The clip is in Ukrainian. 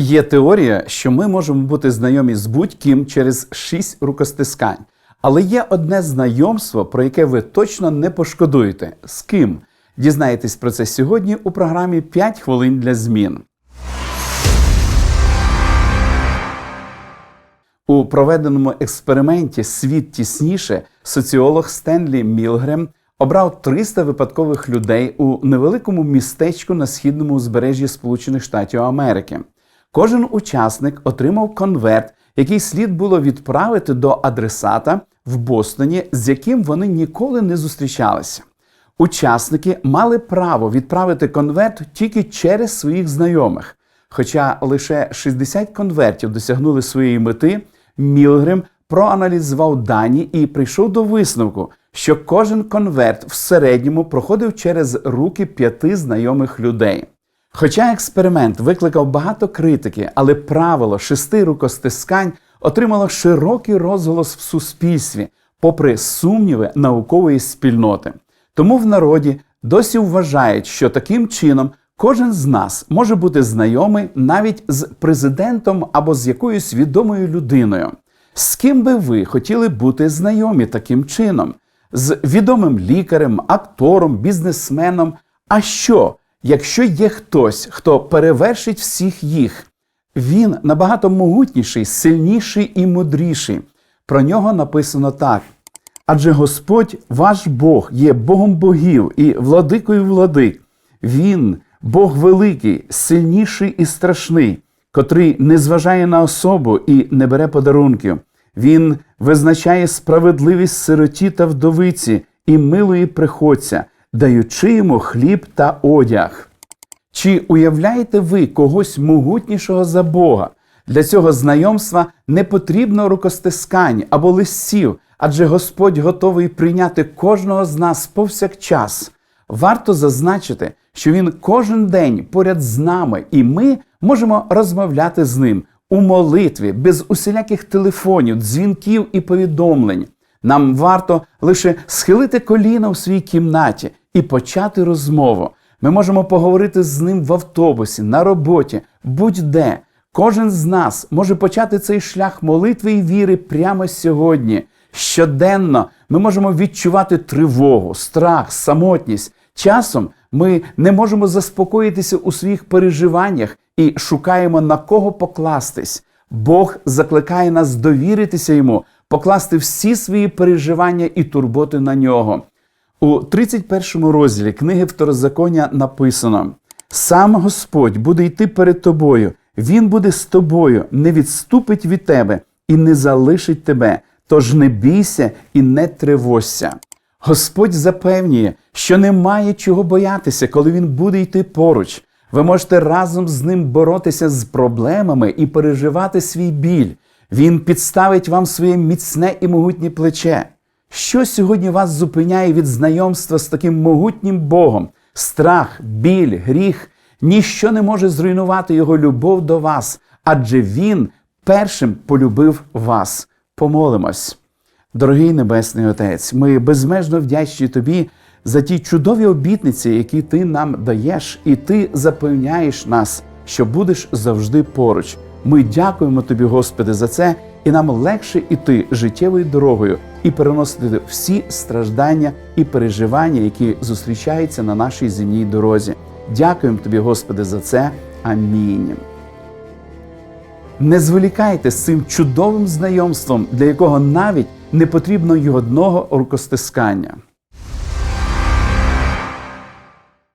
Є теорія, що ми можемо бути знайомі з будь-ким через шість рукостискань. Але є одне знайомство, про яке ви точно не пошкодуєте. З ким? Дізнаєтесь про це сьогодні у програмі «5 хвилин для змін. У проведеному експерименті Світ тісніше соціолог Стенлі Мілгрем обрав 300 випадкових людей у невеликому містечку на східному узбережжі Сполучених Штатів Америки. Кожен учасник отримав конверт, який слід було відправити до адресата в Бостоні, з яким вони ніколи не зустрічалися. Учасники мали право відправити конверт тільки через своїх знайомих. Хоча лише 60 конвертів досягнули своєї мети, Мілгрем проаналізував дані і прийшов до висновку, що кожен конверт в середньому проходив через руки п'яти знайомих людей. Хоча експеримент викликав багато критики, але правило шести рукостискань отримало широкий розголос в суспільстві, попри сумніви наукової спільноти. Тому в народі досі вважають, що таким чином кожен з нас може бути знайомий навіть з президентом або з якоюсь відомою людиною. З ким би ви хотіли бути знайомі таким чином? З відомим лікарем, актором, бізнесменом. А що, якщо є хтось, хто перевершить всіх їх? Він набагато могутніший, сильніший і мудріший. Про нього написано так. Адже Господь, ваш Бог, є Богом богів і владикою владик. Він, Бог великий, сильніший і страшний, котрий не зважає на особу і не бере подарунків. Він визначає справедливість сироті та вдовиці і милої приходця, даючи йому хліб та одяг. Чи уявляєте ви когось могутнішого за Бога? Для цього знайомства не потрібно рукостискань або листів, адже Господь готовий прийняти кожного з нас повсякчас. Варто зазначити, що Він кожен день поряд з нами, і ми можемо розмовляти з ним у молитві, без усіляких телефонів, дзвінків і повідомлень. Нам варто лише схилити коліна в своїй кімнаті і почати розмову. Ми можемо поговорити з ним в автобусі, на роботі, будь-де. Кожен з нас може почати цей шлях молитви і віри прямо сьогодні. Щоденно ми можемо відчувати тривогу, страх, самотність. Часом ми не можемо заспокоїтися у своїх переживаннях і шукаємо на кого покластись. Бог закликає нас довіритися йому, покласти всі свої переживання і турботи на нього. У 31 розділі книги Второзаконня написано: Сам Господь буде йти перед тобою, Він буде з тобою, не відступить від тебе і не залишить тебе. Тож не бійся і не тривожся. Господь запевнює, що немає чого боятися, коли Він буде йти поруч. Ви можете разом з ним боротися з проблемами і переживати свій біль. Він підставить вам своє міцне і могутнє плече. Що сьогодні вас зупиняє від знайомства з таким могутнім Богом? Страх, біль, гріх, ніщо не може зруйнувати Його любов до вас, адже Він першим полюбив вас. Помолимось. Дорогий Небесний Отець, ми безмежно вдячні Тобі за ті чудові обітниці, які Ти нам даєш, і Ти запевняєш нас, що будеш завжди поруч. Ми дякуємо Тобі, Господи, за це, і нам легше іти життєвою дорогою і переносити всі страждання і переживання, які зустрічаються на нашій земній дорозі. Дякуємо Тобі, Господи, за це. Амінь. Не зволікайте з цим чудовим знайомством, для якого навіть не потрібно й одного рукостискання.